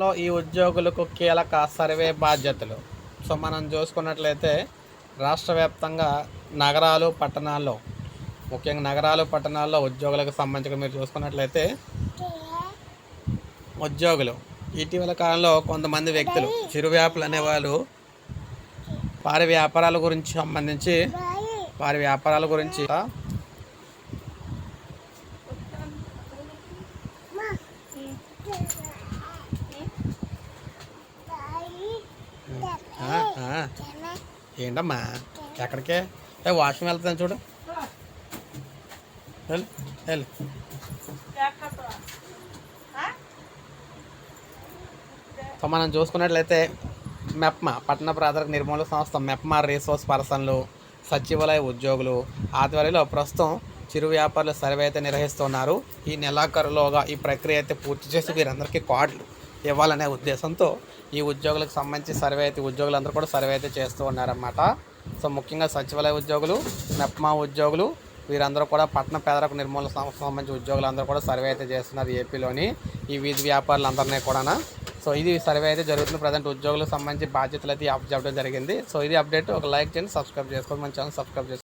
లో ఈ ఉద్యోగులకు కీలక సర్వే బాధ్యతలు. సో మనం చూసుకున్నట్లయితే రాష్ట్ర వ్యాప్తంగా నగరాలు పట్టణాల్లో ముఖ్యంగా నగరాలు పట్టణాల్లో ఉద్యోగులకు సంబంధించి మీరు చూసుకున్నట్లయితే ఉద్యోగులు. ఇటీవల కాలంలో కొంతమంది వ్యక్తులు చిరు వ్యాపారులు అనేవాళ్ళు వారి వ్యాపారాల గురించి సంబంధించి వారి వ్యాపారాల గురించి ఏంటమ్మా? ఎక్కడికే? ఏ వాష్రూమ్ వెళ్తాను చూడు. వెళ్ళు వెళ్ళు. సో మనం చూసుకున్నట్లయితే మెప్మా పట్టణ ప్రాథమిక నిర్మూలన సంస్థ మెప్మా రీసోర్స్ పర్సన్లు సచివాలయ ఉద్యోగులు ఆధ్వర్యంలో ప్రస్తుతం చిరు వ్యాపారుల సర్వే అయితే నిర్వహిస్తున్నారు. ఈ నెలాఖరులోగా ఈ ప్రక్రియ అయితే పూర్తి చేసి వీరందరికీ కార్డులు. ఇవ్వాలనే ఉద్దేశంతో ఈ ఉద్యోగులకు సంబంధించి సర్వే అయితే ఉద్యోగులందరూ కూడా సర్వే అయితే చేస్తూ ఉన్నారన్నమాట. సో ముఖ్యంగా సచివాలయ ఉద్యోగులు మెప్మా ఉద్యోగులు వీరందరూ కూడా పట్టణ పేదరిక నిర్మూలన సంబంధించి ఉద్యోగులందరూ కూడా సర్వే అయితే చేస్తున్నారు ఏపీలోని ఈ వీధి వ్యాపారులందరినీ కూడా సో ఇది సర్వే అయితే జరుగుతుంది. ప్రజెంట్ ఉద్యోగులకు సంబంధించి బాధ్యతలు అయితే అప్ చెప్పడం జరిగింది. సో ఇది అప్డేట్. ఒక లైక్ చేయండి సబ్స్క్రైబ్ చేసుకోండి. మన ఛానల్ సబ్స్క్రైబ్ చేసుకోండి.